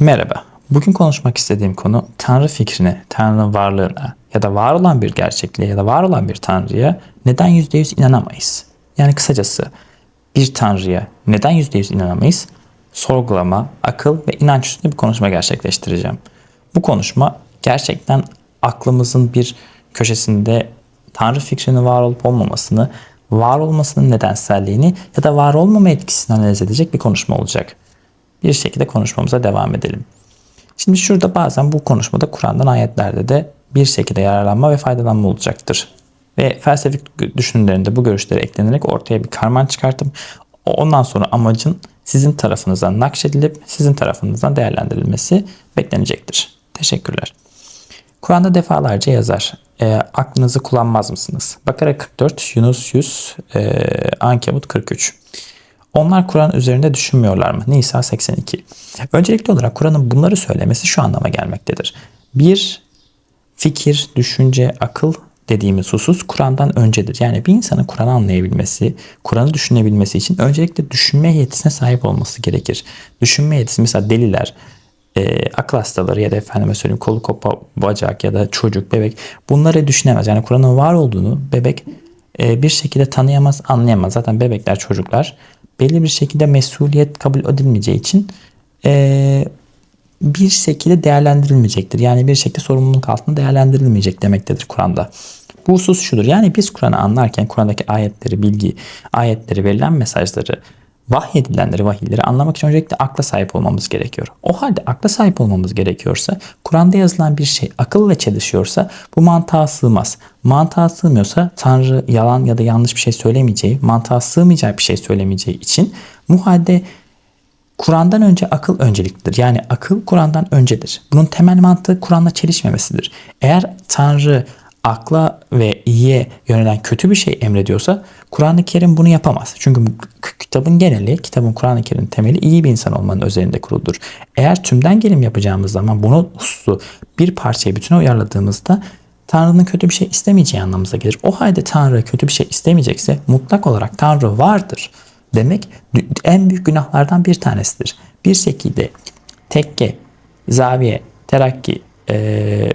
Merhaba. Bugün konuşmak istediğim konu Tanrı fikrine, Tanrı'nın varlığına ya da var olan bir gerçekliğe ya da var olan bir Tanrı'ya neden %100 inanamayız? Yani kısacası bir Tanrı'ya neden %100 inanamayız? Sorgulama, akıl ve inanç üstünde bir konuşma gerçekleştireceğim. Bu konuşma gerçekten aklımızın bir köşesinde Tanrı fikrinin var olup olmamasını, var olmasının nedenselliğini ya da var olmama etkisini analiz edecek bir konuşma olacak bir şekilde konuşmamıza devam edelim. Şimdi şurada bazen bu konuşmada Kur'an'dan ayetlerde de bir şekilde yararlanma ve faydalanma olacaktır. Ve felsefik düşünürlerinde bu görüşleri eklenerek ortaya bir karman çıkartıp ondan sonra amacın sizin tarafınızdan nakşedilip sizin tarafınızdan değerlendirilmesi beklenecektir. Teşekkürler. Kur'an'da defalarca yazar. E, aklınızı kullanmaz mısınız? Bakara 44, Yunus 100, e, Ankebut 43. Onlar Kur'an üzerinde düşünmüyorlar mı? Nisa 82. Öncelikli olarak Kur'an'ın bunları söylemesi şu anlama gelmektedir. Bir, fikir, düşünce, akıl dediğimiz husus Kur'an'dan öncedir. Yani bir insanın Kur'an'ı anlayabilmesi, Kur'an'ı düşünebilmesi için öncelikle düşünme yetisine sahip olması gerekir. Düşünme yetisi mesela deliler, e, akıl hastaları ya da efendime söyleyeyim kolu kopa bacak ya da çocuk, bebek bunları düşünemez. Yani Kur'an'ın var olduğunu bebek e, bir şekilde tanıyamaz, anlayamaz. Zaten bebekler, çocuklar belli bir şekilde mesuliyet kabul edilmeyeceği için e, bir şekilde değerlendirilmeyecektir. Yani bir şekilde sorumluluk altında değerlendirilmeyecek demektedir Kur'an'da. Bu husus şudur. Yani biz Kur'an'ı anlarken Kur'an'daki ayetleri, bilgi, ayetleri, verilen mesajları, vahyedilenleri, vahiyleri anlamak için öncelikle akla sahip olmamız gerekiyor. O halde akla sahip olmamız gerekiyorsa, Kur'an'da yazılan bir şey akılla çelişiyorsa bu mantığa sığmaz. Mantığa sığmıyorsa Tanrı yalan ya da yanlış bir şey söylemeyeceği, mantığa sığmayacak bir şey söylemeyeceği için muhalde Kur'an'dan önce akıl önceliklidir. Yani akıl Kur'an'dan öncedir. Bunun temel mantığı Kur'an'la çelişmemesidir. Eğer Tanrı akla ve iyiye yönelen kötü bir şey emrediyorsa Kur'an-ı Kerim bunu yapamaz. Çünkü kitabın geneli, kitabın Kur'an-ı Kerim'in temeli iyi bir insan olmanın üzerinde kuruludur. Eğer tümden gelim yapacağımız zaman bunu hususu bir parçaya bütüne uyarladığımızda Tanrı'nın kötü bir şey istemeyeceği anlamımıza gelir. O halde Tanrı kötü bir şey istemeyecekse mutlak olarak Tanrı vardır demek en büyük günahlardan bir tanesidir. Bir şekilde tekke, zaviye, terakki, ee,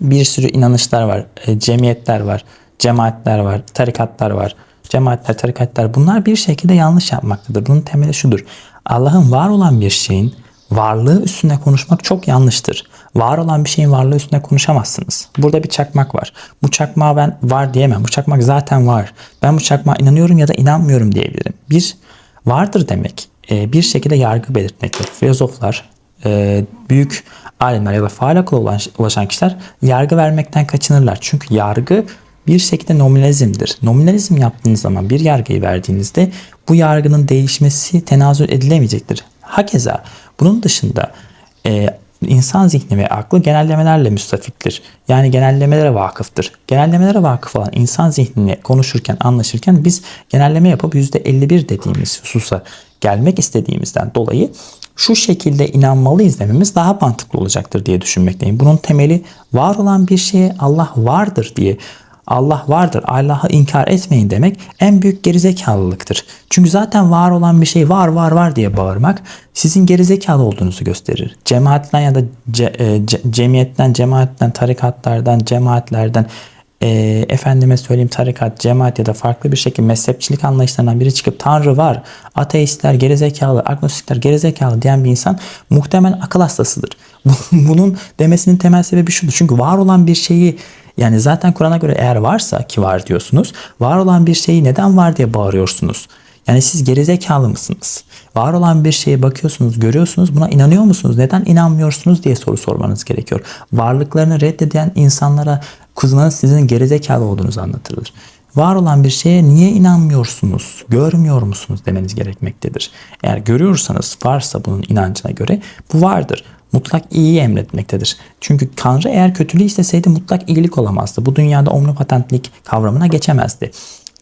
bir sürü inanışlar var, e, cemiyetler var, cemaatler var, tarikatlar var. Cemaatler, tarikatlar bunlar bir şekilde yanlış yapmaktadır. Bunun temeli şudur. Allah'ın var olan bir şeyin varlığı üstüne konuşmak çok yanlıştır. Var olan bir şeyin varlığı üstüne konuşamazsınız. Burada bir çakmak var. Bu çakmağa ben var diyemem. Bu çakmak zaten var. Ben bu çakmağa inanıyorum ya da inanmıyorum diyebilirim. Bir vardır demek. E, bir şekilde yargı belirtmektir. Filozoflar, e, büyük alimler ya da faal akıla ulaşan kişiler yargı vermekten kaçınırlar. Çünkü yargı bir şekilde nominalizmdir. Nominalizm yaptığınız zaman bir yargıyı verdiğinizde bu yargının değişmesi tenazül edilemeyecektir. Hakeza bunun dışında e, insan zihni ve aklı genellemelerle müstafiktir. Yani genellemelere vakıftır. Genellemelere vakıf olan insan zihnini konuşurken, anlaşırken biz genelleme yapıp %51 dediğimiz hususa gelmek istediğimizden dolayı şu şekilde inanmalıyız dememiz daha mantıklı olacaktır diye düşünmekteyim. Bunun temeli var olan bir şeye Allah vardır diye Allah vardır, Allah'ı inkar etmeyin demek en büyük gerizekalılıktır. Çünkü zaten var olan bir şey var var var diye bağırmak sizin gerizekalı olduğunuzu gösterir. Cemaatten ya da ce, e, ce, cemiyetten, cemaatten, tarikatlardan, cemaatlerden e, efendime söyleyeyim tarikat, cemaat ya da farklı bir şekilde mezhepçilik anlayışlarından biri çıkıp Tanrı var, ateistler gerizekalı, agnostikler gerizekalı diyen bir insan muhtemelen akıl hastasıdır. Bunun demesinin temel sebebi şudur. Çünkü var olan bir şeyi yani zaten Kur'an'a göre eğer varsa ki var diyorsunuz. Var olan bir şeyi neden var diye bağırıyorsunuz. Yani siz gerizekalı mısınız? Var olan bir şeye bakıyorsunuz, görüyorsunuz. Buna inanıyor musunuz? Neden inanmıyorsunuz diye soru sormanız gerekiyor. Varlıklarını reddeden insanlara kızmanız sizin gerizekalı olduğunuzu anlatılır. Var olan bir şeye niye inanmıyorsunuz, görmüyor musunuz demeniz gerekmektedir. Eğer görüyorsanız varsa bunun inancına göre bu vardır mutlak iyiyi emretmektedir. Çünkü Tanrı eğer kötülüğü isteseydi mutlak iyilik olamazdı. Bu dünyada omnipotentlik kavramına geçemezdi.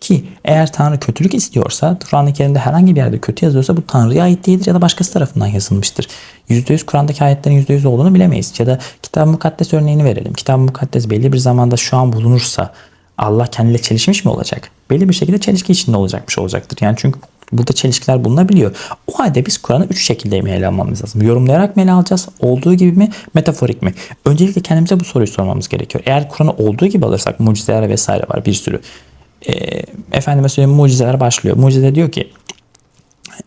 Ki eğer Tanrı kötülük istiyorsa, Kur'an-ı Kerim'de herhangi bir yerde kötü yazıyorsa bu Tanrı'ya ait değildir ya da başkası tarafından yazılmıştır. %100 Kur'an'daki ayetlerin %100 olduğunu bilemeyiz. Ya da Kitab-ı Mukaddes örneğini verelim. Kitab-ı Mukaddes belli bir zamanda şu an bulunursa Allah kendiyle çelişmiş mi olacak? Belli bir şekilde çelişki içinde olacakmış olacaktır. Yani çünkü Burada çelişkiler bulunabiliyor. O halde biz Kur'an'ı üç şekilde mi ele almamız lazım? Yorumlayarak mı ele alacağız? Olduğu gibi mi? Metaforik mi? Öncelikle kendimize bu soruyu sormamız gerekiyor. Eğer Kur'an'ı olduğu gibi alırsak mucizeler vesaire var bir sürü. E, efendime söyleyeyim mucizeler başlıyor. Mucize diyor ki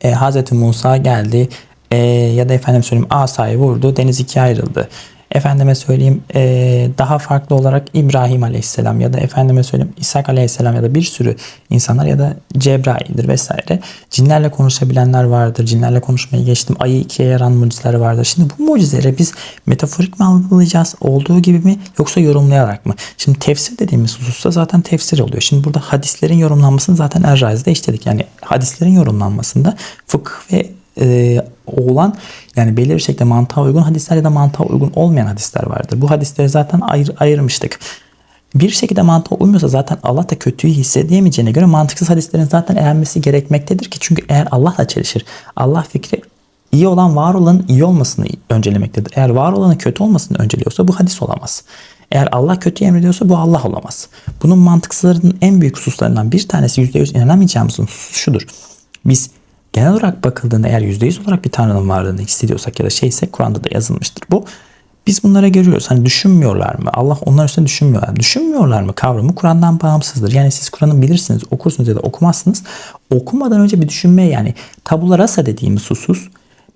e, Hazreti Musa geldi e, ya da efendim söyleyeyim asayı vurdu deniz ikiye ayrıldı. Efendime söyleyeyim e, daha farklı olarak İbrahim Aleyhisselam ya da efendime söyleyeyim İshak Aleyhisselam ya da bir sürü insanlar ya da Cebrail'dir vesaire. Cinlerle konuşabilenler vardır. Cinlerle konuşmayı geçtim. Ayı ikiye yaran mucizeler vardır. Şimdi bu mucizeleri biz metaforik mi algılayacağız? Olduğu gibi mi? Yoksa yorumlayarak mı? Şimdi tefsir dediğimiz hususta zaten tefsir oluyor. Şimdi burada hadislerin yorumlanmasını zaten Errazi'de işledik. Yani hadislerin yorumlanmasında fıkıh ve e, olan yani belli bir şekilde mantığa uygun hadisler ya da mantığa uygun olmayan hadisler vardır. Bu hadisleri zaten ayır, ayırmıştık. Bir şekilde mantığa uymuyorsa zaten Allah da kötüyü hissedemeyeceğine göre mantıksız hadislerin zaten eğlenmesi gerekmektedir ki çünkü eğer Allah'la çelişir. Allah fikri iyi olan var olanın iyi olmasını öncelemektedir. Eğer var olanın kötü olmasını önceliyorsa bu hadis olamaz. Eğer Allah kötü emrediyorsa bu Allah olamaz. Bunun mantıksızlarının en büyük hususlarından bir tanesi %100 inanamayacağımız husus şudur. Biz genel olarak bakıldığında eğer %100 olarak bir tanrının varlığını hissediyorsak ya da şeyse Kur'an'da da yazılmıştır bu. Biz bunlara görüyoruz. Hani düşünmüyorlar mı? Allah onlar üstüne düşünmüyorlar. Düşünmüyorlar mı kavramı Kur'an'dan bağımsızdır. Yani siz Kur'an'ı bilirsiniz, okursunuz ya da okumazsınız. Okumadan önce bir düşünme yani tabula rasa dediğimiz husus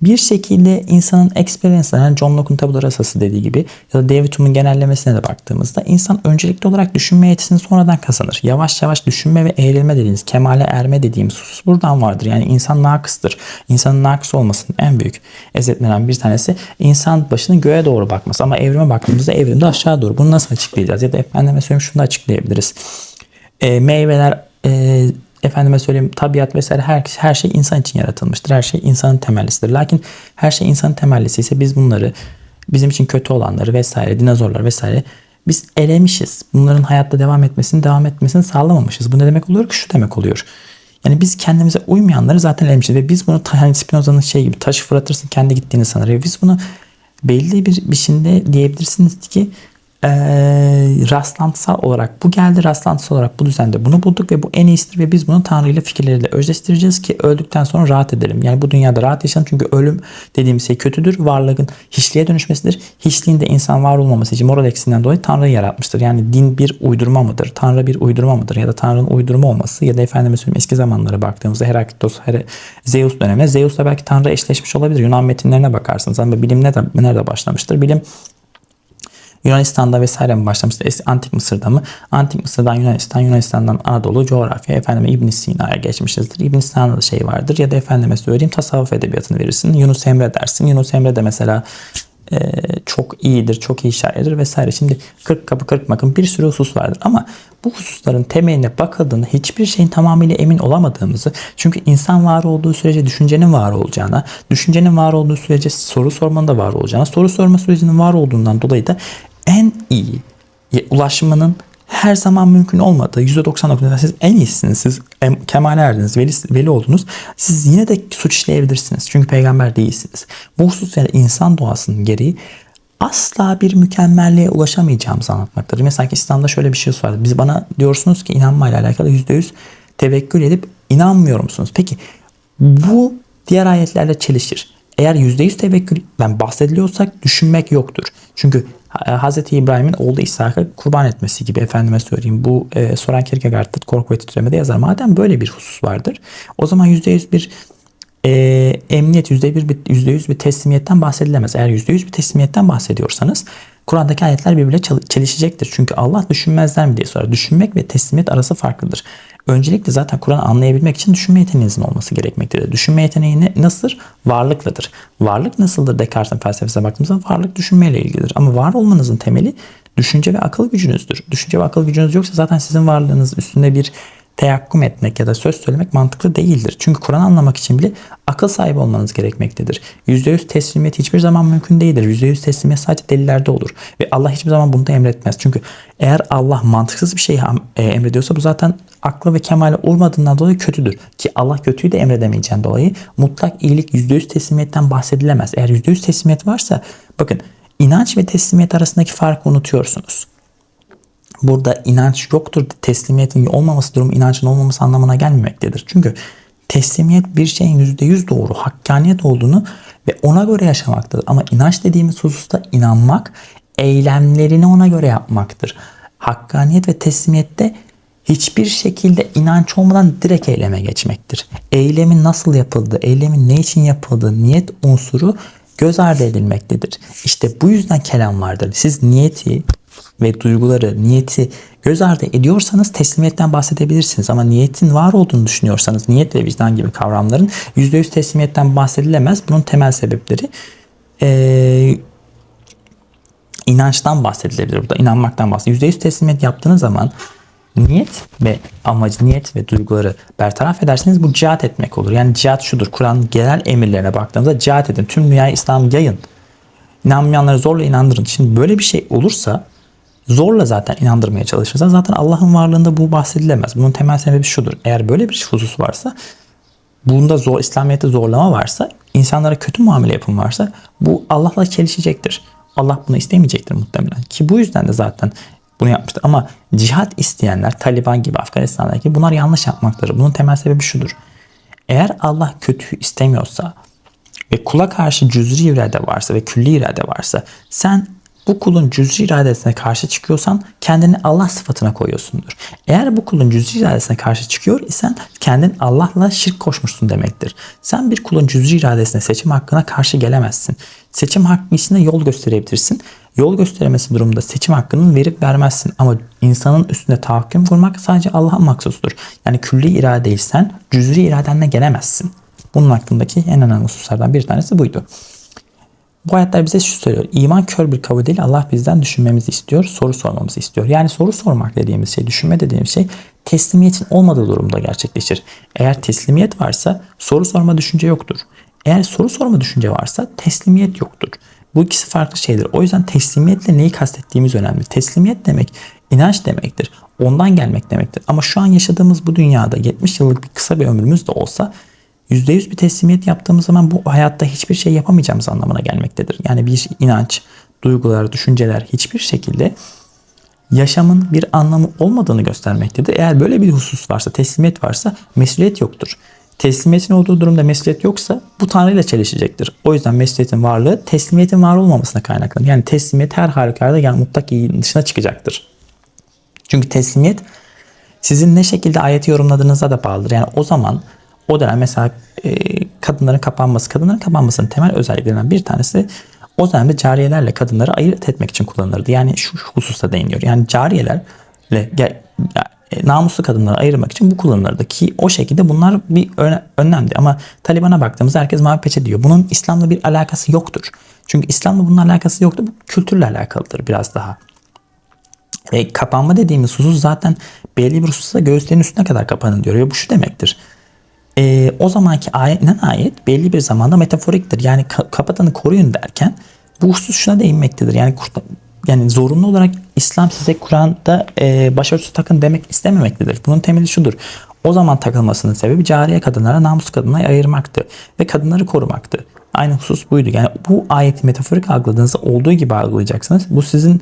bir şekilde insanın experience'ına yani John Locke'un tabula rasası dediği gibi ya da David Hume'un genellemesine de baktığımızda insan öncelikli olarak düşünme yetisini sonradan kazanır. Yavaş yavaş düşünme ve eğrilme dediğimiz, kemale erme dediğimiz husus buradan vardır. Yani insan nakıstır. İnsanın nakıs olmasının en büyük ezetlenen bir tanesi insan başının göğe doğru bakması. Ama evrime baktığımızda evrimde aşağı doğru. Bunu nasıl açıklayacağız? Ya da efendime söyleyeyim şunu da açıklayabiliriz. E, meyveler e, efendime söyleyeyim tabiat vesaire her, her şey insan için yaratılmıştır. Her şey insanın temellisidir. Lakin her şey insanın temellisi ise biz bunları bizim için kötü olanları vesaire dinozorlar vesaire biz elemişiz. Bunların hayatta devam etmesini devam etmesini sağlamamışız. Bu ne demek oluyor ki? Şu demek oluyor. Yani biz kendimize uymayanları zaten elemişiz ve biz bunu hani Spinoza'nın şey gibi taşı fırlatırsın kendi gittiğini sanır. Ve biz bunu belli bir biçimde diyebilirsiniz ki e, rastlantısal olarak bu geldi rastlantısal olarak bu düzende bunu bulduk ve bu en iyisidir ve biz bunu Tanrı ile fikirleriyle özleştireceğiz ki öldükten sonra rahat edelim. Yani bu dünyada rahat yaşayalım çünkü ölüm dediğimiz şey kötüdür. Varlığın hiçliğe dönüşmesidir. Hiçliğinde insan var olmaması için moral eksiğinden dolayı Tanrı'yı yaratmıştır. Yani din bir uydurma mıdır? Tanrı bir uydurma mıdır? Ya da Tanrı'nın uydurma olması ya da efendime söyleyeyim eski zamanlara baktığımızda Heraklitos, Her Zeus döneminde Zeus'la belki Tanrı eşleşmiş olabilir. Yunan metinlerine bakarsınız ama bilim nerede, nerede başlamıştır? Bilim Yunanistan'da vesaire mi başlamıştı? Antik Mısır'da mı? Antik Mısır'dan Yunanistan, Yunanistan'dan Anadolu coğrafya efendime İbn Sina'ya geçmişizdir. İbn Sina'da da şey vardır ya da efendime söyleyeyim tasavvuf edebiyatını verirsin. Yunus Emre dersin. Yunus Emre de mesela e, çok iyidir, çok iyi şairdir vesaire. Şimdi 40 kapı 40 bakın bir sürü husus vardır ama bu hususların temeline bakıldığında hiçbir şeyin tamamıyla emin olamadığımızı çünkü insan var olduğu sürece düşüncenin var olacağına, düşüncenin var olduğu sürece soru sormanın da var olacağına, soru sorma sürecinin var olduğundan dolayı da en iyi ulaşmanın her zaman mümkün olmadığı %99'da siz en iyisiniz. Siz kemale erdiniz, veli, veli oldunuz. Siz yine de suç işleyebilirsiniz. Çünkü peygamber değilsiniz. Bu husus yani insan doğasının gereği asla bir mükemmelliğe ulaşamayacağımızı anlatmaktadır. Mesela İslam'da şöyle bir şey var. Biz bana diyorsunuz ki inanmayla alakalı %100 tevekkül edip inanmıyor musunuz? Peki bu diğer ayetlerle çelişir. Eğer %100 tevekkülden bahsediliyorsak düşünmek yoktur. Çünkü Hz. İbrahim'in oğlu İshak'ı kurban etmesi gibi efendime söyleyeyim. Bu e, Soren Kierkegaard'da Korku ve Titremede yazar. Madem böyle bir husus vardır o zaman %100 bir e, emniyet, %1 bir, %100 bir teslimiyetten bahsedilemez. Eğer %100 bir teslimiyetten bahsediyorsanız Kur'an'daki ayetler birbiriyle çelişecektir. Çünkü Allah düşünmezler mi diye sorar. Düşünmek ve teslimiyet arası farklıdır. Öncelikle zaten Kur'an'ı anlayabilmek için düşünme yeteneğinizin olması gerekmektedir. Düşünme yeteneği ne, nasıldır? Varlıkladır. Varlık nasıldır Descartes'in felsefesine baktığımızda varlık düşünmeyle ilgilidir. Ama var olmanızın temeli düşünce ve akıl gücünüzdür. Düşünce ve akıl gücünüz yoksa zaten sizin varlığınız üstünde bir teyakküm etmek ya da söz söylemek mantıklı değildir. Çünkü Kur'an anlamak için bile akıl sahibi olmanız gerekmektedir. %100 teslimiyet hiçbir zaman mümkün değildir. %100 teslimiyet sadece delillerde olur. Ve Allah hiçbir zaman bunu da emretmez. Çünkü eğer Allah mantıksız bir şey e, emrediyorsa bu zaten aklı ve kemale uymadığından dolayı kötüdür. Ki Allah kötüyü de emredemeyeceğinden dolayı mutlak iyilik %100 teslimiyetten bahsedilemez. Eğer %100 teslimiyet varsa bakın inanç ve teslimiyet arasındaki farkı unutuyorsunuz burada inanç yoktur, teslimiyetin olmaması durumu inancın olmaması anlamına gelmemektedir. Çünkü Teslimiyet bir şeyin %100 doğru, hakkaniyet olduğunu ve ona göre yaşamaktadır. Ama inanç dediğimiz hususta inanmak, eylemlerini ona göre yapmaktır. Hakkaniyet ve teslimiyette hiçbir şekilde inanç olmadan direkt eyleme geçmektir. Eylemin nasıl yapıldığı, eylemin ne için yapıldığı, niyet unsuru göz ardı edilmektedir. İşte bu yüzden kelam vardır. Siz niyeti ve duyguları, niyeti göz ardı ediyorsanız teslimiyetten bahsedebilirsiniz. Ama niyetin var olduğunu düşünüyorsanız niyet ve vicdan gibi kavramların %100 teslimiyetten bahsedilemez. Bunun temel sebepleri ee, inançtan bahsedilebilir burada. İnanmaktan bahsedilir. %100 teslimiyet yaptığınız zaman niyet ve amacı, niyet ve duyguları bertaraf ederseniz bu cihat etmek olur. Yani cihat şudur. Kur'an'ın genel emirlerine baktığımızda cihat edin. Tüm dünyayı İslam yayın. İnanmayanları zorla inandırın. Şimdi böyle bir şey olursa zorla zaten inandırmaya çalışırsa zaten Allah'ın varlığında bu bahsedilemez. Bunun temel sebebi şudur. Eğer böyle bir husus varsa bunda zor, İslamiyet'te zorlama varsa, insanlara kötü muamele yapım varsa bu Allah'la çelişecektir. Allah bunu istemeyecektir muhtemelen. Ki bu yüzden de zaten bunu yapmıştır. Ama cihat isteyenler Taliban gibi Afganistan'daki bunlar yanlış yapmaktadır. Bunun temel sebebi şudur. Eğer Allah kötü istemiyorsa ve kula karşı cüz'i irade varsa ve külli irade varsa sen bu kulun cüz'i iradesine karşı çıkıyorsan kendini Allah sıfatına koyuyorsundur. Eğer bu kulun cüz'i iradesine karşı çıkıyor isen kendin Allah'la şirk koşmuşsun demektir. Sen bir kulun cüz'i iradesine seçim hakkına karşı gelemezsin. Seçim hakkı içinde yol gösterebilirsin. Yol gösteremesi durumunda seçim hakkını verip vermezsin. Ama insanın üstünde tahakküm kurmak sadece Allah'a maksustur. Yani külli iradeysen cüz'i iradenle gelemezsin. Bunun hakkındaki en önemli hususlardan bir tanesi buydu. Bu ayetler bize şu söylüyor. İman kör bir kavga değil. Allah bizden düşünmemizi istiyor. Soru sormamızı istiyor. Yani soru sormak dediğimiz şey, düşünme dediğimiz şey teslimiyetin olmadığı durumda gerçekleşir. Eğer teslimiyet varsa soru sorma düşünce yoktur. Eğer soru sorma düşünce varsa teslimiyet yoktur. Bu ikisi farklı şeydir. O yüzden teslimiyetle neyi kastettiğimiz önemli. Teslimiyet demek inanç demektir. Ondan gelmek demektir. Ama şu an yaşadığımız bu dünyada 70 yıllık bir kısa bir ömrümüz de olsa %100 bir teslimiyet yaptığımız zaman bu hayatta hiçbir şey yapamayacağımız anlamına gelmektedir. Yani bir inanç, duygular, düşünceler hiçbir şekilde yaşamın bir anlamı olmadığını göstermektedir. Eğer böyle bir husus varsa, teslimiyet varsa mesuliyet yoktur. Teslimiyetin olduğu durumda mesuliyet yoksa bu Tanrı ile çelişecektir. O yüzden mesuliyetin varlığı teslimiyetin var olmamasına kaynaklanır. Yani teslimiyet her halükarda yani mutlak iyiliğin dışına çıkacaktır. Çünkü teslimiyet sizin ne şekilde ayeti yorumladığınıza da bağlıdır. Yani o zaman o dönem mesela e, kadınların kapanması, kadınların kapanmasının temel özelliklerinden bir tanesi o dönemde cariyelerle kadınları ayırt etmek için kullanılırdı. Yani şu hususta değiniyor. Yani cariyelerle e, namuslu kadınları ayırmak için bu kullanılırdı ki o şekilde bunlar bir önlemdi. Ama Taliban'a baktığımızda herkes mavi peçe diyor. Bunun İslam'la bir alakası yoktur. Çünkü İslam'la bunun alakası yoktur. Bu kültürle alakalıdır biraz daha. E, kapanma dediğimiz husus zaten belli bir hususta göğüslerin üstüne kadar kapanın diyor. Ve bu şu demektir. E, o zamanki ayet, ayet belli bir zamanda metaforiktir. Yani ka- kapatanı koruyun derken bu husus şuna değinmektedir. Yani yani zorunlu olarak İslam size Kur'an'da e, başörtüsü takın demek istememektedir. Bunun temeli şudur. O zaman takılmasının sebebi cariye kadınlara namus kadınlara ayırmaktı ve kadınları korumaktı. Aynı husus buydu. Yani bu ayeti metaforik algıladığınızda olduğu gibi algılayacaksınız. Bu sizin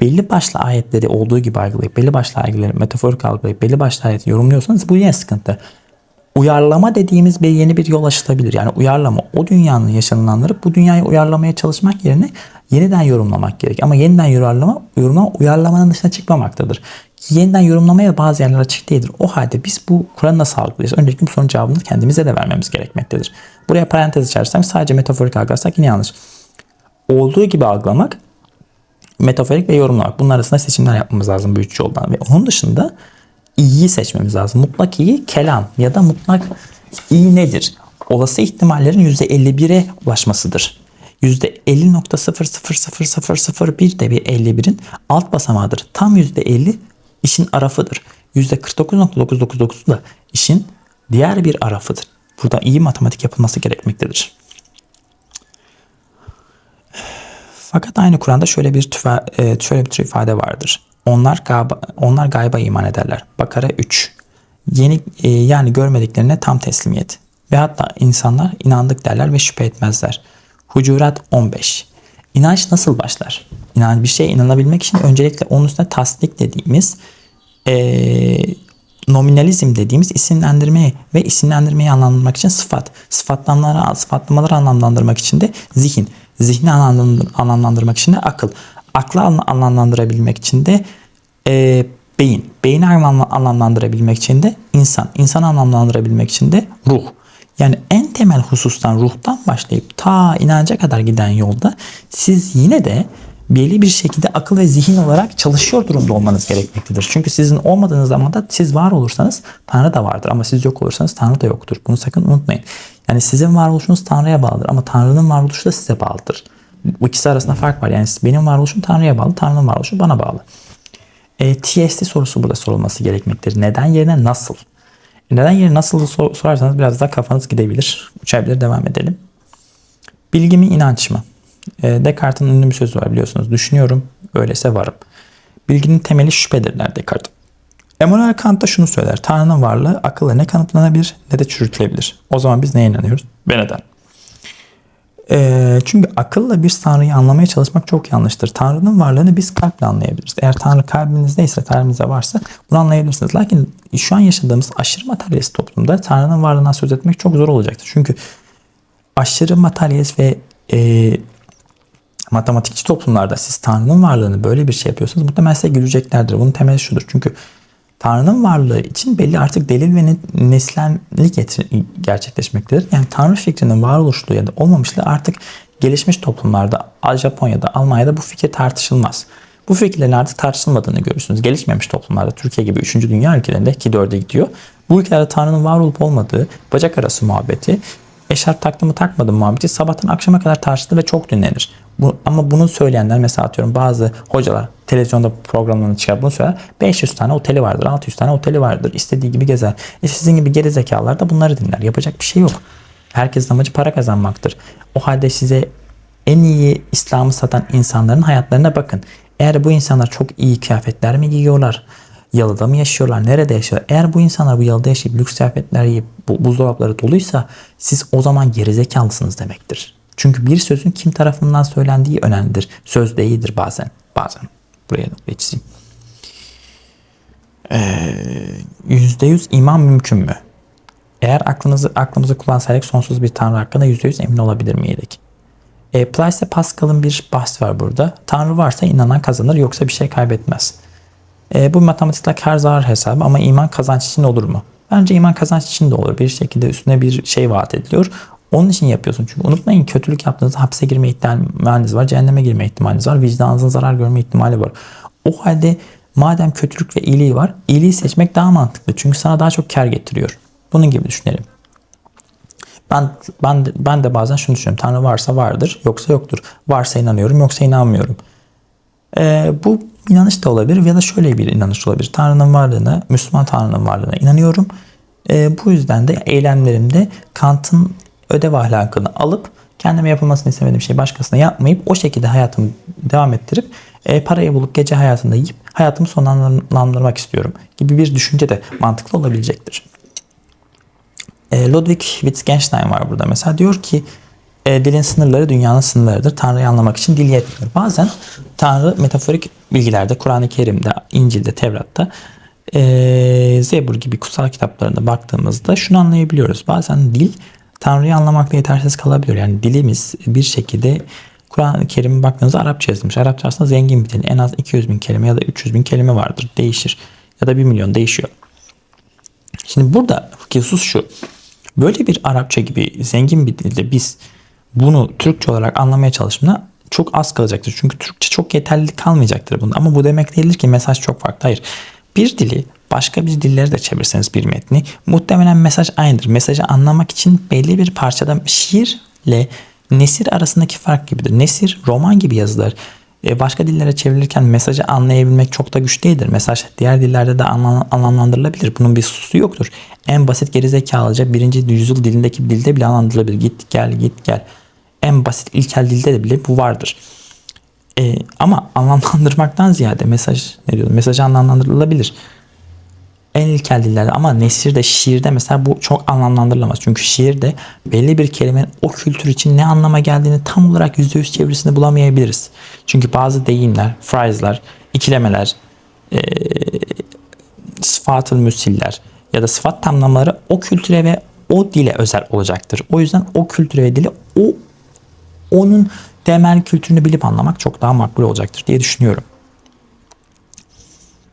belli başlı ayetleri olduğu gibi algılayıp belli başlı ayetleri metaforik algılayıp belli başlı ayeti yorumluyorsanız bu yine sıkıntı. Uyarlama dediğimiz bir yeni bir yol açılabilir. Yani uyarlama o dünyanın yaşanılanları bu dünyaya uyarlamaya çalışmak yerine yeniden yorumlamak gerek. Ama yeniden yorumlama, yorumlama uyarlamanın dışına çıkmamaktadır. Yeniden yorumlamaya bazı yerler açık değildir. O halde biz bu Kur'an'ı nasıl algılayacağız? Önceki bu sorunun cevabını kendimize de vermemiz gerekmektedir. Buraya parantez içersem sadece metaforik algılasak yine yanlış. Olduğu gibi algılamak, metaforik ve yorumlamak. Bunlar arasında seçimler yapmamız lazım bu üç yoldan. Ve onun dışında iyiyi seçmemiz lazım. Mutlak iyi kelam ya da mutlak iyi nedir? Olası ihtimallerin %51'e ulaşmasıdır. %50.00001 de bir 51'in alt basamağıdır. Tam %50 işin arafıdır. %49.999 da işin diğer bir arafıdır. Burada iyi matematik yapılması gerekmektedir. Fakat aynı Kur'an'da şöyle bir tüfe, e, şöyle bir ifade vardır. Onlar gayba, onlar gayba iman ederler. Bakara 3. Yeni e, yani görmediklerine tam teslimiyet. Ve hatta insanlar inandık derler ve şüphe etmezler. Hucurat 15. İnanç nasıl başlar? İnan bir şeye inanabilmek için öncelikle onun üstüne tasdik dediğimiz e, nominalizm dediğimiz isimlendirmeyi ve isimlendirmeyi anlamlandırmak için sıfat. Sıfatlamaları, sıfatlamaları anlamlandırmak için de zihin. Zihni anlamlandır- anlamlandırmak için de akıl. Aklı anla- anlamlandırabilmek için de e, beyin. Beyni anlam- anlamlandırabilmek için de insan. İnsan anlamlandırabilmek için de ruh. Yani en temel husustan ruhtan başlayıp ta inanca kadar giden yolda siz yine de belli bir şekilde akıl ve zihin olarak çalışıyor durumda olmanız gerekmektedir. Çünkü sizin olmadığınız zaman da siz var olursanız Tanrı da vardır ama siz yok olursanız Tanrı da yoktur. Bunu sakın unutmayın. Yani sizin varoluşunuz Tanrı'ya bağlıdır ama Tanrı'nın varoluşu da size bağlıdır. Bu ikisi arasında fark var. Yani benim varoluşum Tanrı'ya bağlı, Tanrı'nın varoluşu bana bağlı. E, TST sorusu burada sorulması gerekmektedir. Neden yerine nasıl? E, Neden yerine nasıl sor- sorarsanız biraz daha kafanız gidebilir. Uçabilir devam edelim. Bilgi mi inanç mı? E, Descartes'in ünlü bir sözü var biliyorsunuz. Düşünüyorum öyleyse varım. Bilginin temeli şüphedirler Descartes. Immanuel Kant da şunu söyler. Tanrı'nın varlığı akılla ne kanıtlanabilir ne de çürütülebilir. O zaman biz neye inanıyoruz? Ve neden? Ee, çünkü akılla bir Tanrı'yı anlamaya çalışmak çok yanlıştır. Tanrı'nın varlığını biz kalple anlayabiliriz. Eğer Tanrı kalbinizdeyse, kalbinizde varsa bunu anlayabilirsiniz. Lakin şu an yaşadığımız aşırı materyalist toplumda Tanrı'nın varlığından söz etmek çok zor olacaktır. Çünkü aşırı materyalist ve e, matematikçi toplumlarda siz Tanrı'nın varlığını böyle bir şey yapıyorsanız muhtemelen size güleceklerdir. Bunun temeli şudur. Çünkü Tanrı'nın varlığı için belli artık delil ve ne- neslenlik gerçekleşmektedir. Yani Tanrı fikrinin varoluşluğu ya da olmamışlığı artık gelişmiş toplumlarda, Japonya'da, Almanya'da bu fikir tartışılmaz. Bu fikirlerin artık tartışılmadığını görürsünüz. Gelişmemiş toplumlarda, Türkiye gibi 3. dünya ülkelerinde ki 4'e gidiyor. Bu ülkelerde Tanrı'nın var olup olmadığı, bacak arası muhabbeti, eşarp taktı mı takmadı mı muhabbeti sabahtan akşama kadar tartışılır ve çok dinlenir. Bu, ama bunu söyleyenler mesela atıyorum bazı hocalar televizyonda programlarını çıkar bunu söyler. 500 tane oteli vardır, 600 tane oteli vardır. İstediği gibi gezer. E sizin gibi geri zekalar da bunları dinler. Yapacak bir şey yok. Herkesin amacı para kazanmaktır. O halde size en iyi İslam'ı satan insanların hayatlarına bakın. Eğer bu insanlar çok iyi kıyafetler mi giyiyorlar? Yalıda mı yaşıyorlar? Nerede yaşıyorlar? Eğer bu insanlar bu yalıda yaşayıp lüks kıyafetler yiyip bu buzdolapları doluysa siz o zaman gerizekalısınız demektir. Çünkü bir sözün kim tarafından söylendiği önemlidir. Söz değildir bazen. Bazen. Buraya da geçeyim. %100 iman mümkün mü? Eğer aklınızı aklımızı kullansaydık sonsuz bir tanrı hakkında %100 emin olabilir miydik? E, Blaise Pascal'ın bir bahsi var burada. Tanrı varsa inanan kazanır yoksa bir şey kaybetmez. E, bu matematikte kar zarar hesabı ama iman kazanç için olur mu? Bence iman kazanç için de olur. Bir şekilde üstüne bir şey vaat ediliyor. Onun için yapıyorsun. Çünkü unutmayın kötülük yaptığınızda hapse girme ihtimaliniz var. Cehenneme girme ihtimaliniz var. Vicdanınızın zarar görme ihtimali var. O halde madem kötülük ve iyiliği var, iyiliği seçmek daha mantıklı. Çünkü sana daha çok kar getiriyor. Bunun gibi düşünelim. Ben ben ben de bazen şunu düşünüyorum. Tanrı varsa vardır, yoksa yoktur. Varsa inanıyorum, yoksa inanmıyorum. Ee, bu inanış da olabilir ya da şöyle bir inanış olabilir. Tanrı'nın varlığına, Müslüman Tanrı'nın varlığına inanıyorum. Ee, bu yüzden de eylemlerimde Kant'ın ödev ahlakını alıp kendime yapılmasını istemediğim şeyi başkasına yapmayıp o şekilde hayatımı devam ettirip e, parayı bulup gece hayatında yiyip hayatımı sonlandırmak istiyorum gibi bir düşünce de mantıklı olabilecektir. E, Ludwig Wittgenstein var burada mesela diyor ki e, dilin sınırları dünyanın sınırlarıdır. Tanrı'yı anlamak için dil yetmiyor. Bazen Tanrı metaforik bilgilerde, Kur'an-ı Kerim'de, İncil'de, Tevrat'ta, e, Zebur gibi kutsal kitaplarına baktığımızda şunu anlayabiliyoruz. Bazen dil Tanrı'yı anlamakta yetersiz kalabiliyor. Yani dilimiz bir şekilde Kur'an-ı Kerim'e baktığınızda Arapça yazılmış. Arapça aslında zengin bir dil. En az 200 bin kelime ya da 300 bin kelime vardır. Değişir. Ya da 1 milyon değişiyor. Şimdi burada husus şu. Böyle bir Arapça gibi zengin bir dilde biz bunu Türkçe olarak anlamaya çalıştığımda çok az kalacaktır. Çünkü Türkçe çok yeterli kalmayacaktır bunda. Ama bu demek değildir ki mesaj çok farklı. Hayır. Bir dili başka bir dillere de çevirseniz bir metni muhtemelen mesaj aynıdır. Mesajı anlamak için belli bir parçada şiirle nesir arasındaki fark gibidir. Nesir roman gibi yazılır. E, başka dillere çevrilirken mesajı anlayabilmek çok da güç değildir. Mesaj diğer dillerde de anlam- anlamlandırılabilir. Bunun bir susu yoktur. En basit gerizekalıca birinci yüzyıl dilindeki bir dilde bile anlamlandırılabilir. Git gel git gel. En basit ilkel dilde de bile bu vardır. E, ama anlamlandırmaktan ziyade mesaj ne diyorum mesajı anlamlandırılabilir. En ilkel dillerde ama nesirde, şiirde mesela bu çok anlamlandırılamaz. Çünkü şiirde belli bir kelimenin o kültür için ne anlama geldiğini tam olarak %100 çevirisini bulamayabiliriz. Çünkü bazı deyimler, phrase'lar, ikilemeler, e, sıfatıl müsiller ya da sıfat tamlamaları o kültüre ve o dile özel olacaktır. O yüzden o kültüre ve dili o onun temel kültürünü bilip anlamak çok daha makbul olacaktır diye düşünüyorum.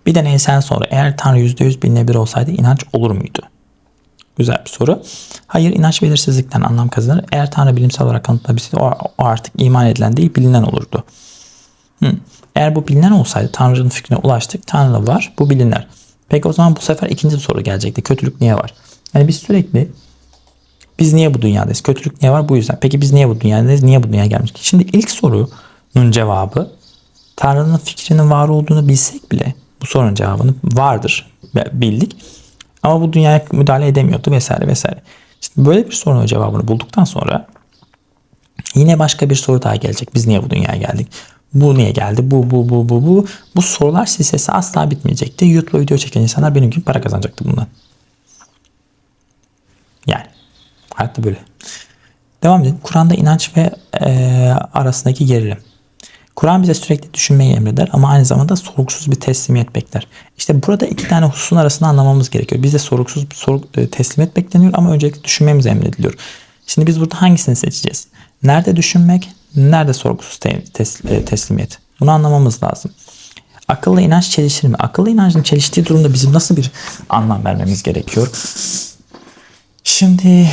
Bir deneysen sonra eğer Tanrı %100 bilinebilir olsaydı inanç olur muydu? Güzel bir soru. Hayır inanç belirsizlikten anlam kazanır. Eğer Tanrı bilimsel olarak kanıtlanabilseydi o, o artık iman edilen değil bilinen olurdu. Hı. Eğer bu bilinen olsaydı Tanrı'nın fikrine ulaştık. Tanrı var bu biliner. Peki o zaman bu sefer ikinci soru gelecekti. Kötülük niye var? Yani biz sürekli biz niye bu dünyadayız? Kötülük niye var? Bu yüzden. Peki biz niye bu dünyadayız? Niye bu dünyaya gelmiştik? Şimdi ilk sorunun cevabı Tanrı'nın fikrinin var olduğunu bilsek bile bu sorunun cevabını vardır. Bildik. Ama bu dünyaya müdahale edemiyordu vesaire vesaire. İşte böyle bir sorunun cevabını bulduktan sonra yine başka bir soru daha gelecek. Biz niye bu dünyaya geldik? Bu niye geldi? Bu, bu, bu, bu, bu. Bu sorular silsilesi asla bitmeyecekti. YouTube'da video çeken insanlar benim gibi para kazanacaktı bundan. Yani hayatta böyle. Devam edelim. Kur'an'da inanç ve e, arasındaki gerilim. Kur'an bize sürekli düşünmeyi emreder ama aynı zamanda sorgusuz bir teslimiyet bekler. İşte burada iki tane hususun arasında anlamamız gerekiyor. Bize sorgusuz soru, e, teslimiyet bekleniyor ama öncelikle düşünmemiz emrediliyor. Şimdi biz burada hangisini seçeceğiz? Nerede düşünmek, nerede sorgusuz te- tes- e, teslimiyet? Bunu anlamamız lazım. Akıllı inanç çelişir mi? Akıllı inancın çeliştiği durumda bizim nasıl bir anlam vermemiz gerekiyor? Şimdi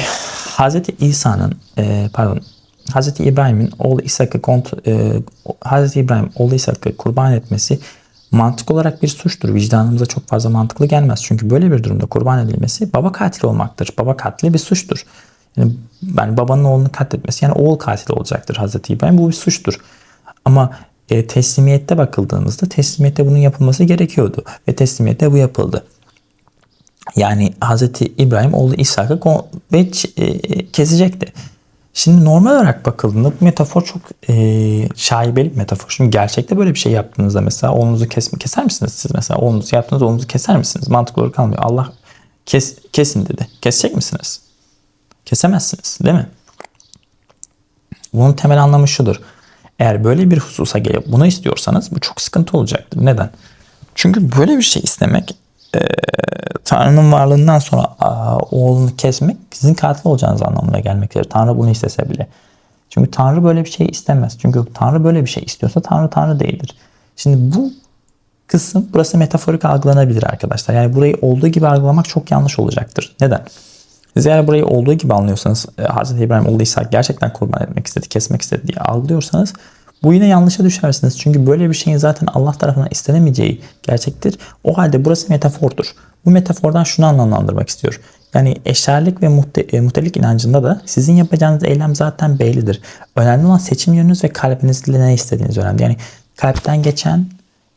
Hz. İsa'nın e, pardon Hz. İbrahim'in oğlu İshak'ı kont e, Hz. İbrahim oğlu İshak'ı kurban etmesi mantık olarak bir suçtur. Vicdanımıza çok fazla mantıklı gelmez. Çünkü böyle bir durumda kurban edilmesi baba katili olmaktır. Baba katili bir suçtur. Yani, yani babanın oğlunu katletmesi yani oğul katili olacaktır Hz. İbrahim. Bu bir suçtur. Ama e, teslimiyette bakıldığımızda teslimiyette bunun yapılması gerekiyordu. Ve teslimiyette bu yapıldı. Yani Hz. İbrahim oğlu İshak'ı ve e, kesecekti. Şimdi normal olarak bakıldığında bu metafor çok e, şaibeli bir metafor. Şimdi gerçekte böyle bir şey yaptığınızda mesela oğlunuzu kes, keser misiniz siz mesela oğlunuzu yaptığınızda oğlunuzu keser misiniz? Mantıklı olarak kalmıyor. Allah kes, kesin dedi. Kesecek misiniz? Kesemezsiniz değil mi? Bunun temel anlamı şudur. Eğer böyle bir hususa gelip bunu istiyorsanız bu çok sıkıntı olacaktır. Neden? Çünkü böyle bir şey istemek e, Tanrı'nın varlığından sonra oğlunu kesmek sizin katil olacağınız anlamına gelmektedir. Tanrı bunu istese bile. Çünkü Tanrı böyle bir şey istemez. Çünkü Tanrı böyle bir şey istiyorsa Tanrı Tanrı değildir. Şimdi bu kısım burası metaforik algılanabilir arkadaşlar. Yani burayı olduğu gibi algılamak çok yanlış olacaktır. Neden? Siz eğer burayı olduğu gibi anlıyorsanız e, Hz. İbrahim oğlu İsa gerçekten kurban etmek istedi, kesmek istedi diye algılıyorsanız bu yine yanlışa düşersiniz. Çünkü böyle bir şeyin zaten Allah tarafından istenemeyeceği gerçektir. O halde burası metafordur. Bu metafordan şunu anlamlandırmak istiyor. Yani eşarlık ve muhte, e, muhtelik inancında da sizin yapacağınız eylem zaten bellidir. Önemli olan seçim yönünüz ve kalbinizle ne istediğiniz önemli. Yani kalpten geçen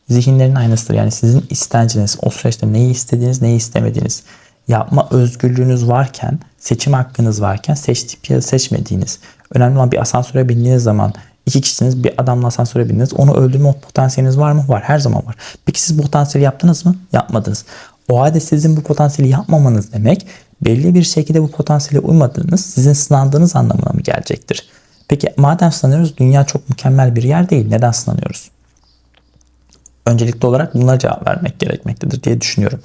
zihinlerin aynısıdır. Yani sizin istenciniz, o süreçte neyi istediğiniz, neyi istemediğiniz. Yapma özgürlüğünüz varken, seçim hakkınız varken seçtik seçmediğiniz. Önemli olan bir asansöre bindiğiniz zaman İki kişisiniz bir adamla asansöre bindiniz. Onu öldürme potansiyeliniz var mı? Var. Her zaman var. Peki siz potansiyeli yaptınız mı? Yapmadınız. O halde sizin bu potansiyeli yapmamanız demek belli bir şekilde bu potansiyele uymadığınız, sizin sınandığınız anlamına mı gelecektir? Peki madem sınanıyoruz dünya çok mükemmel bir yer değil. Neden sınanıyoruz? Öncelikli olarak bunlara cevap vermek gerekmektedir diye düşünüyorum.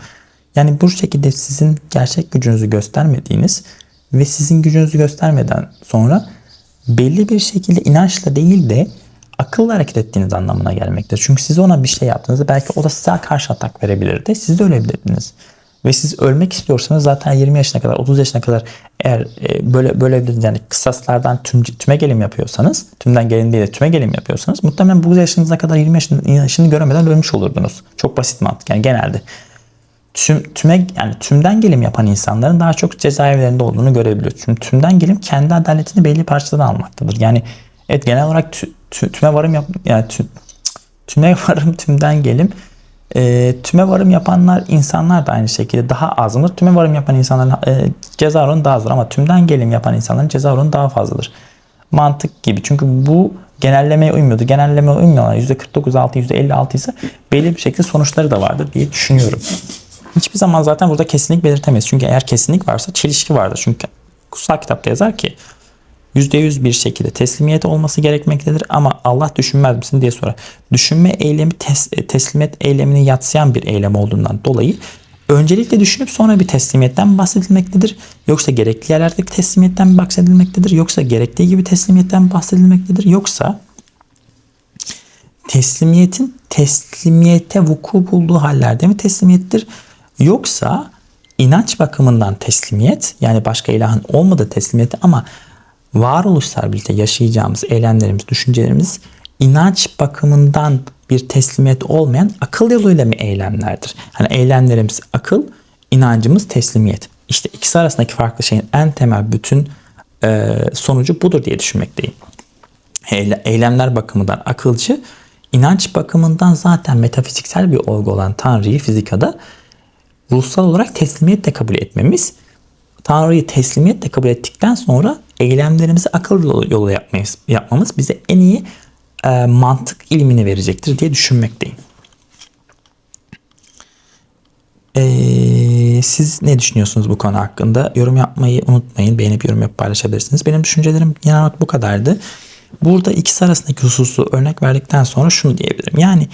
Yani bu şekilde sizin gerçek gücünüzü göstermediğiniz ve sizin gücünüzü göstermeden sonra belli bir şekilde inançla değil de akılla hareket ettiğiniz anlamına gelmektedir. Çünkü siz ona bir şey yaptığınızda belki o da size karşı atak verebilirdi. Siz de ölebilirdiniz. Ve siz ölmek istiyorsanız zaten 20 yaşına kadar 30 yaşına kadar eğer e, böyle böyle yani kısaslardan tüm, tüme gelim yapıyorsanız tümden gelin değil de tüme gelim yapıyorsanız muhtemelen bu yaşınıza kadar 20 yaşını, yaşını göremeden ölmüş olurdunuz. Çok basit mantık yani genelde. Tüm, tüme yani tümden gelim yapan insanların daha çok cezaevlerinde olduğunu görebiliyoruz. Çünkü tümden gelim kendi adaletini belli parçadan almaktadır. Yani evet genel olarak tü, tü, tüme varım yap yani tü, tüme varım tümden gelim e, tüme varım yapanlar insanlar da aynı şekilde daha azdır. Tüme varım yapan insanların e, ceza oranı daha azdır ama tümden gelim yapan insanların ceza oranı daha fazladır. Mantık gibi. Çünkü bu genellemeye uymuyordu. Genellemeye uymuyorlar. %49 %56 ise belli bir şekilde sonuçları da vardır diye düşünüyorum. Hiçbir zaman zaten burada kesinlik belirtemeyiz. Çünkü eğer kesinlik varsa çelişki vardır. Çünkü kutsal kitapta yazar ki %100 bir şekilde teslimiyet olması gerekmektedir ama Allah düşünmez misin diye sorar. Düşünme eylemi tes, teslimiyet eylemini yatsıyan bir eylem olduğundan dolayı öncelikle düşünüp sonra bir teslimiyetten bahsedilmektedir. Yoksa gerekli yerlerdeki teslimiyetten bahsedilmektedir. Yoksa gerektiği gibi teslimiyetten bahsedilmektedir. Yoksa teslimiyetin teslimiyete vuku bulduğu hallerde mi teslimiyettir? Yoksa inanç bakımından teslimiyet yani başka ilahın olmadığı teslimiyeti ama varoluşsal birlikte yaşayacağımız eylemlerimiz, düşüncelerimiz inanç bakımından bir teslimiyet olmayan akıl yoluyla mı eylemlerdir? Hani eylemlerimiz akıl, inancımız teslimiyet. İşte ikisi arasındaki farklı şeyin en temel bütün e, sonucu budur diye düşünmekteyim. Eyle- Eylemler bakımından akılcı, inanç bakımından zaten metafiziksel bir olgu olan Tanrı'yı fizikada ruhsal olarak teslimiyetle kabul etmemiz, Tanrı'yı teslimiyetle kabul ettikten sonra eylemlerimizi akıl yolu- yapmayız, yapmamız bize en iyi e, mantık ilmini verecektir diye düşünmekteyim. Ee, siz ne düşünüyorsunuz bu konu hakkında? Yorum yapmayı unutmayın. Beğenip yorum yapıp paylaşabilirsiniz. Benim düşüncelerim genel bu kadardı. Burada ikisi arasındaki hususu örnek verdikten sonra şunu diyebilirim. Yani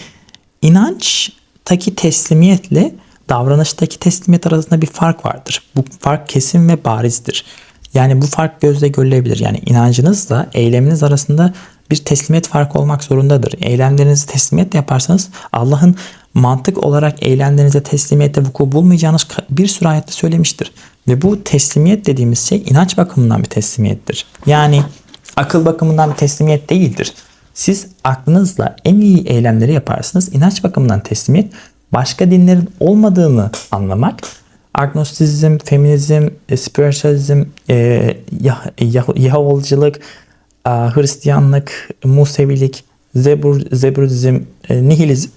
inançtaki teslimiyetle davranıştaki teslimiyet arasında bir fark vardır. Bu fark kesin ve barizdir. Yani bu fark gözle görülebilir. Yani inancınızla eyleminiz arasında bir teslimiyet farkı olmak zorundadır. Eylemlerinizi teslimiyetle yaparsanız Allah'ın mantık olarak eylemlerinize teslimiyette vuku bulmayacağınız bir sürü ayette söylemiştir. Ve bu teslimiyet dediğimiz şey inanç bakımından bir teslimiyettir. Yani akıl bakımından bir teslimiyet değildir. Siz aklınızla en iyi eylemleri yaparsınız. İnanç bakımından teslimiyet başka dinlerin olmadığını anlamak agnostizm, feminizm, e, spiritualizm, e, Yah- Yah- Yehovalıcılık, e, Hristiyanlık, Musevilik, Zebur, Zeburizm, e, nihilizm,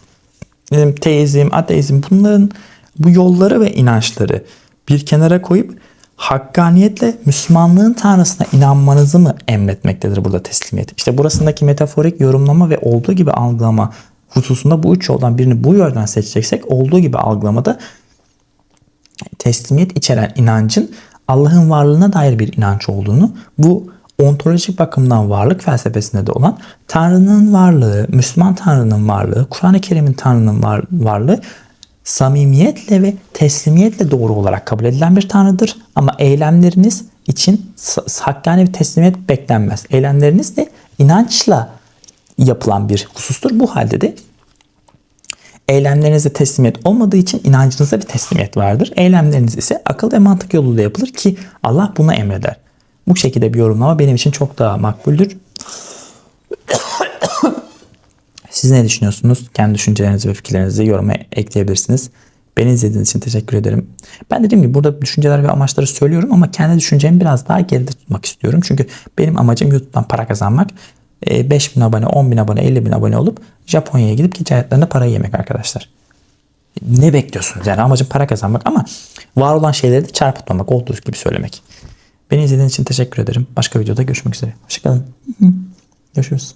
teizm, ateizm bunların bu yolları ve inançları bir kenara koyup hakkaniyetle Müslümanlığın tanrısına inanmanızı mı emretmektedir burada teslimiyet? İşte burasındaki metaforik yorumlama ve olduğu gibi algılama hususunda bu üç yoldan birini bu yoldan seçeceksek olduğu gibi algılamada teslimiyet içeren inancın Allah'ın varlığına dair bir inanç olduğunu, bu ontolojik bakımdan varlık felsefesinde de olan Tanrı'nın varlığı, Müslüman Tanrı'nın varlığı, Kur'an-ı Kerim'in Tanrı'nın var- varlığı samimiyetle ve teslimiyetle doğru olarak kabul edilen bir Tanrı'dır. Ama eylemleriniz için hakkani bir teslimiyet beklenmez. Eylemleriniz de inançla yapılan bir husustur. Bu halde de Eylemlerinizde teslimiyet olmadığı için inancınızda bir teslimiyet vardır. Eylemleriniz ise akıl ve mantık yoluyla yapılır ki Allah bunu emreder. Bu şekilde bir yorumlama benim için çok daha makbuldür. Siz ne düşünüyorsunuz? Kendi düşüncelerinizi ve fikirlerinizi yoruma ekleyebilirsiniz. Beni izlediğiniz için teşekkür ederim. Ben dediğim gibi burada düşünceler ve amaçları söylüyorum ama kendi düşüncemi biraz daha geride tutmak istiyorum. Çünkü benim amacım YouTube'dan para kazanmak. E, 5 bin abone, 10 bin abone, 50 bin abone olup Japonya'ya gidip gece hayatlarında parayı yemek arkadaşlar. Ne bekliyorsunuz? Yani amacım para kazanmak ama var olan şeyleri de çarpıtmamak, olduğu gibi söylemek. Beni izlediğiniz için teşekkür ederim. Başka videoda görüşmek üzere. Hoşçakalın. Görüşürüz.